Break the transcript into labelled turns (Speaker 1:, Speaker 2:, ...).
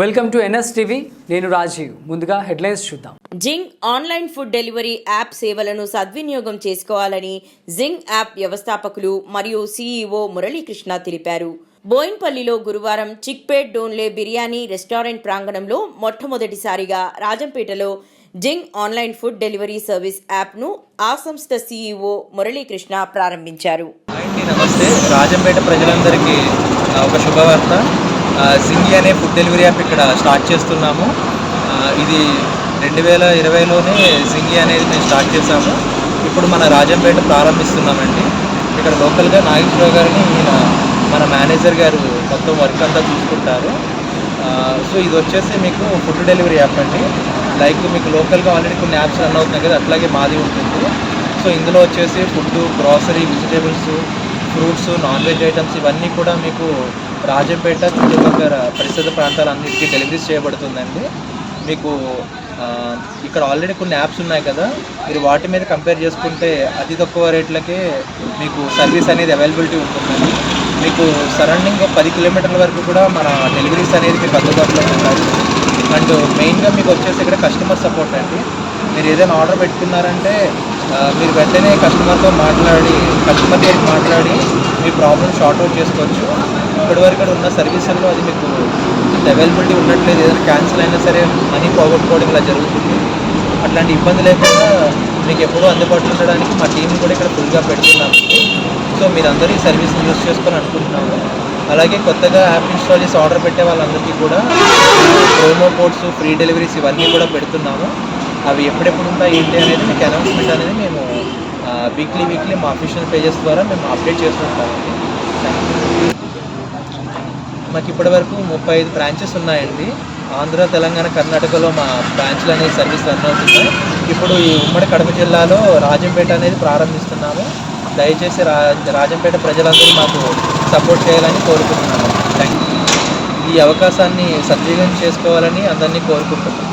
Speaker 1: Welcome to NS TV నేను రాజీవ్. ముందుగా headlines చూద్దాం.
Speaker 2: జింగ్ ఆన్లైన్ ఫుడ్ డెలివరీ యాప్ సేవలను సద్వినియోగం చేసుకోవాలని జింగ్ యాప్ వ్యవస్థాపకులు మరియు సీఈఓ మురళీకృష్ణ తెలిపారు. బోయిన్పల్లిలో గురువారం చిక్పేట్ డోన్లే బిర్యానీ రెస్టారెంట్ ప్రాంగణంలో మొట్టమొదటిసారిగా రాజంపేటలో జింగ్ ఆన్లైన్ ఫుడ్ డెలివరీ సర్వీస్ యాప్ను ఆ సంస్థ సీఈఓ మురళీకృష్ణ ప్రారంభించారు.
Speaker 3: నమస్తే. రాజంపేట ప్రజలందరికీ ఒక శుభవార్త. సింగి అనే ఫుడ్ డెలివరీ యాప్ ఇక్కడ స్టార్ట్ చేస్తున్నాము. ఇది రెండు వేల ఇరవైలోనే సింగి అనేది మేము స్టార్ట్ చేశాము. ఇప్పుడు మన రాజంపేట ప్రారంభిస్తున్నామండి. ఇక్కడ లోకల్గా నాగేశ్వరరావు గారిని ఈయన మన మేనేజర్ గారు మొత్తం వర్క్ అంతా చూసుకుంటారు. సో ఇది వచ్చేసి మీకు ఫుడ్ డెలివరీ యాప్ అండి. లైక్ మీకు లోకల్గా ఆల్రెడీ కొన్ని యాప్స్ రన్ అవుతున్నాయి కదా అట్లాగే మాది ఉంటుంది. సో ఇందులో వచ్చేసి food grocery vegetables fruits non veg items ఇవన్నీ కూడా మీకు రాజంపేట చుట్టుపక్కల పరిసర ప్రాంతాలన్నిటికీ డెలివరీస్ చేయబడుతుందండి. మీకు ఇక్కడ ఆల్రెడీ కొన్ని యాప్స్ ఉన్నాయి కదా మీరు వాటి మీద కంపేర్ చేసుకుంటే అతి తక్కువ రేట్లకే మీకు సర్వీస్ అనేది అవైలబిలిటీ ఉంటుందండి. మీకు సరౌండింగ్ పది కిలోమీటర్ల వరకు కూడా మన డెలివరీస్ అనేది మీకు అందుబాటులో ఉంటాయి. అండ్ మెయిన్గా మీకు వచ్చేసి ఇక్కడ కస్టమర్ సపోర్ట్ అండి. మీరు ఏదైనా ఆర్డర్ పెట్టుకున్నారంటే మీరు వెంటనే కస్టమర్తో మాట్లాడి కస్టమర్ కేర్ మాట్లాడి మీ ప్రాబ్లమ్ షార్ట్ అవుట్ చేసుకోవచ్చు. ఇప్పటివరకు ఇక్కడ ఉన్న సర్వీసుల్లో అది మీకు అవైలబిలిటీ ఉండట్లేదు. ఏదైనా క్యాన్సిల్ అయినా సరే మనీ పోగొట్టుకోవడం ఇలా జరుగుతుంది. అట్లాంటి ఇబ్బంది లేకుండా మీకు ఎప్పుడూ అందుబాటులో ఉండడానికి మా టీం కూడా ఇక్కడ ఫుల్గా పెడుతున్నాము. సో మీరందరూ ఈ సర్వీస్ని యూస్ చేసుకొని అనుకుంటున్నాము. అలాగే కొత్తగా యాప్ ఇన్స్టాల్ చేసి ఆర్డర్ పెట్టే వాళ్ళందరికీ కూడా ప్రోమో కోడ్స్ ఫ్రీ డెలివరీస్ ఇవన్నీ కూడా పెడుతున్నాము. అవి ఎప్పుడెప్పుడు ఉంటాయి ఏంటి అనేది మీకు అనౌన్స్మెంట్ అనేది మేము వీక్లీ వీక్లీ మా అఫీషియల్ పేజెస్ ద్వారా మేము అప్డేట్ చేస్తుంటామండి మాకు ఇప్పటివరకు ముప్పై ఐదు బ్రాంచెస్ ఉన్నాయండి. ఆంధ్ర తెలంగాణ కర్ణాటకలో మా బ్రాంచ్లు అనేది సర్వీస్ రన్ అవుతున్నాయి. ఇప్పుడు ఈ ఉమ్మడి కడప జిల్లాలో రాజంపేట అనేది ప్రారంభిస్తున్నాము. దయచేసి రా రాజంపేట ప్రజలందరూ మాకు సపోర్ట్ చేయాలని కోరుకుంటున్నాము. థ్యాంక్ యూ ఈ అవకాశాన్ని సద్వినియోగం చేసుకోవాలని అందరినీ కోరుకుంటున్నాను